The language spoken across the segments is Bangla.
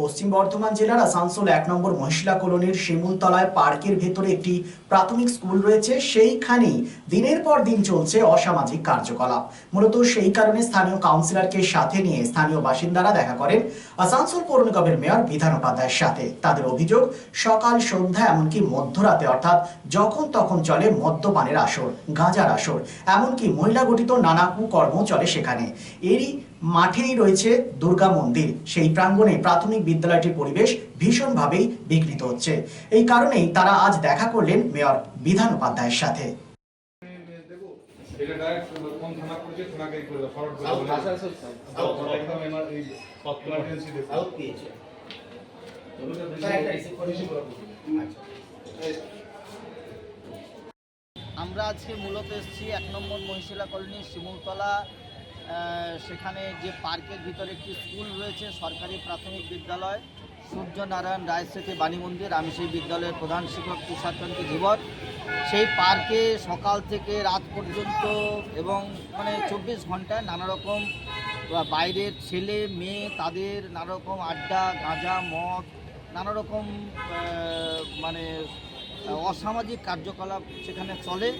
পশ্চিম বর্ধমান জেলার আসানসোল এক নম্বর মহিলা কলোনির শিমুলতলায় পার্কের ভেতরে একটি প্রাথমিক স্কুল রয়েছে। সেইখানেই দিনের পর দিন চলছে অসামাজিক কার্যকলাপ। মূলত সেই কারণে স্থানীয় কাউন্সিলরকে সাথে নিয়ে স্থানীয় বাসিন্দারা দেখা করেন আসানসোল পৌর নিগমের মেয়র বিধান উপাধ্যায়ের সাথে। তাদের অভিযোগ, সকাল সন্ধ্যা এমনকি মধ্যরাতে অর্থাৎ যখন তখন চলে মদ্যপানের আসর, গাঁজার আসর। এমনকি মহিলা গঠিত নানা কুকর্ম চলে সেখানে। এরই মাঠেই রয়েছে দুর্গা মন্দির। সেই প্রাঙ্গণে প্রাথমিক বিদ্যালয়টির পরিবেশ ভীষণভাবেই বিঘ্নিত হচ্ছে। এই কারণেই তারা আজ দেখা করলেন মেয়র বিধান উপাধ্যায়ের সাথে। এটা ডাইরেক্ট কোন থানা করেছে থানাকে করে দাও ফরওয়ার্ড করে দাও। আসানসোল সাউথ একদম এমার এই ইমার্জেন্সি দেখো সাউথ পেয়েছে। স্যার একটা রিসিভ করে আমরা আজকে মূলত এসেছি এক নম্বর মহিশিলা কলোনি শিমুলতলা সেখানে যে পার্কের ভিতরে একটি স্কুল রয়েছে, সরকারি প্রাথমিক বিদ্যালয়, সূর্যনারায়ণ রায় স্মৃতি বাণী মন্দির, আমি সেই বিদ্যালয়ের প্রধান শিক্ষক তুষারচন্দ্র ধীবর সেই পার্কে সকাল থেকে রাত পর্যন্ত এবং মানে চব্বিশ ঘন্টায় নানা রকম বাইরের ছেলে, মেয়ে, তাদের নানা রকম আড্ডা, গাঁজা, মদ নানা রকম মানে অসামাজিক কার্যকলাপ সেখানে চলে।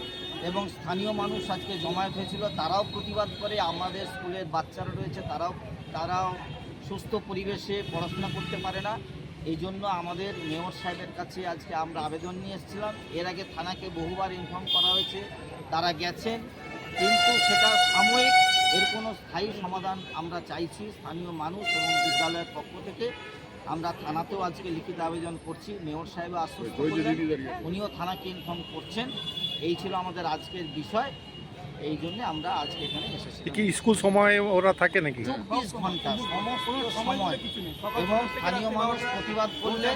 এবং স্থানীয় মানুষ আজকে জমায়েত হয়েছিল তারাও প্রতিবাদ করে আমাদের স্কুলের বাচ্চারা রয়েছে তারাও তারাও সুস্থ পরিবেশে পড়াশোনা করতে পারে না। এই জন্য আমাদের মেয়র সাহেবের কাছে আজকে আমরা আবেদন নিয়ে এসেছিলাম। এর আগে থানাকে বহুবার ইনফর্ম করা হয়েছে তারা গেছেন কিন্তু সেটা সাময়িক এর কোনো স্থায়ী সমাধান আমরা চাইছি। স্থানীয় মানুষ এবং বিদ্যালয়ের পক্ষ থেকে আমরা থানাতেও আজকে লিখিত আবেদন করছি। মেয়র সাহেব আশ্বস্ত উনিও থানাকে ইনফর্ম করছেন। এই ছিল আমাদের আজকের বিষয়। এই জন্য আমরা আজকে এখানে এসেছি কি স্কুল সময় ওরা থাকে নাকি? চব্বিশ ঘণ্টা সমস্ত সময় এবং স্থানীয় মানুষ প্রতিবাদ করলে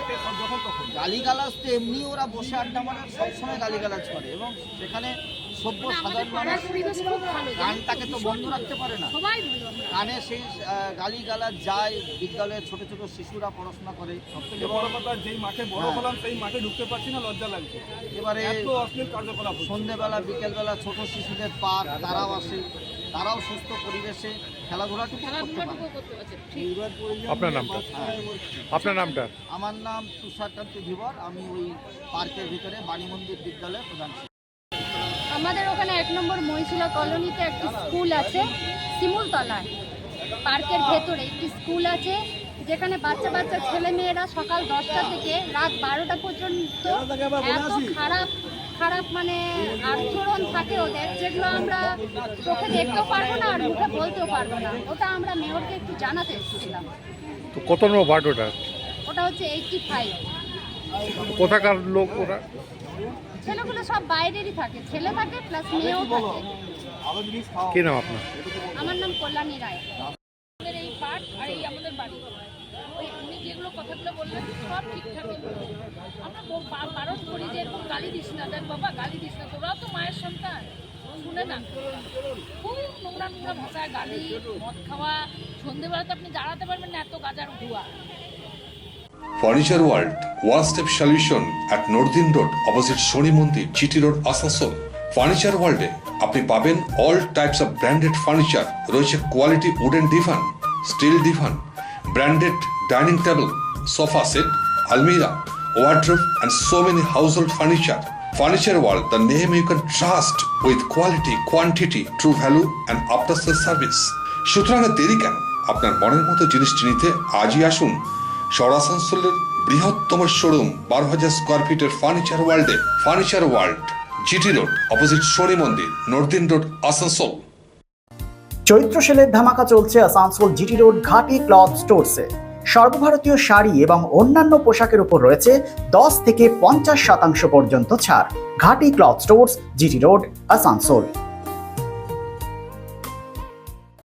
গালিগালাজ তো এমনি ওরা বসে আড্ডা মারে সবসময় গালিগালাজ করে। এবং সেখানে সভ্য সাধারণ মানুষ গানটাকে তো? বন্ধ রাখতে পারে না। সবাই কানে সেই গালি গালাজ যায় বিদ্যালয়ের ছোট ছোট শিশুরা পড়াশোনা করে সবথেকে বড় কথা যেই মাঠে বড় হ্যাঁ। হলাম সেই মাঠে ঢুকতে পারছি না লজ্জা লাগছে। এবারে কার্যকলাপ সন্ধ্যেবেলা বিকেলবেলা ছোট শিশুদের পার্ক তারাও আসে তারাও সুস্থ পরিবেশে খেলাধুলাটুকু আপনার নামটা? আপনার নামটা? আমার নাম তুষারকান্তি ধীবর আমি ওই পার্কের ভিতরে বাণী মন্দির বিদ্যালয়ের প্রধান শিক্ষক। আমাদের ওখানে এক নম্বর মহিশিলা কলোনিতে একটি স্কুল আছে শিমুলতলায় পার্কের ভেতরে একটি স্কুল আছে যেখানে বাচ্চা বাচ্চা ছেলে মেয়েরা সকাল দশটা থেকে রাত বারোটা পর্যন্ত এত খারাপ খারাপ মানে আচরণ থাকে ওদের যেগুলো আমরা চোখে দেখতেও পারব না আর মুখে বলতেও পারব না। ওটা আমরা মেয়রকে একটু জানাতে এসেছিলাম। তো কত নম্বর ওয়ার্ড ওটা? ওটা হচ্ছে এইটটি ফাইভ কোথাকার লোক ওরা? ছেলেগুলো সব বাইরেরই থাকে। ছেলে থাকে প্লাস মেয়েও থাকে। কি নাম আপনার? আমার নাম কল্যাণী রায়। আমাদের এই পার্ট আর এই আমাদের বাড়ি। ওই উনি যেগুলো কথাগুলো বললেন সব ঠিকঠাকই বললেন আমরা বারণ করি যে এরকম গালি দিস না। দেখ বাবা গালি দিস না। তোরাও তো মায়ের সন্তান। শুনে না। খুব নোংরা নোংরা ভাষায় গালি মদ খাওয়া। সন্ধেবেলাতে আপনি দাঁড়াতে পারবেন না এত গাজার ধোয়া furniture world one step solution at northern road opposite শনি মন্দির জিটি রোড আসানসোল ফার্নিচার ওয়ার্ল্ডে আপনি পাবেন all types of branded furniture রয়েছে quality wooden divan steel divan branded dining table sofa set আলমিরা wardrobe and so many household furniture. Furniture World, the name you can trust with quality, quantity, true value and after sales service. সুতরাং দেরি কেন আপনার মনের মতো জিনিসটি নিতে আজই আসুন সরাসানসোলের বৃহত্তম শোরুম বারো হাজার স্কোয়ার ফিটের ফার্নিচার ওয়ার্ল্ডে furniture world GT road opposite শনি মন্দির নর্দিন রোড আসানসোল চৈত্র সেলের ধামাকা চলছে Asansol GT road Ghati cloth স্টোরসে। সর্বভারতীয় শাড়ি এবং অন্যান্য পোশাকের উপর রয়েছে দশ থেকে পঞ্চাশ শতাংশ পর্যন্ত ছাড়। Ghati cloth stores GT road Asansol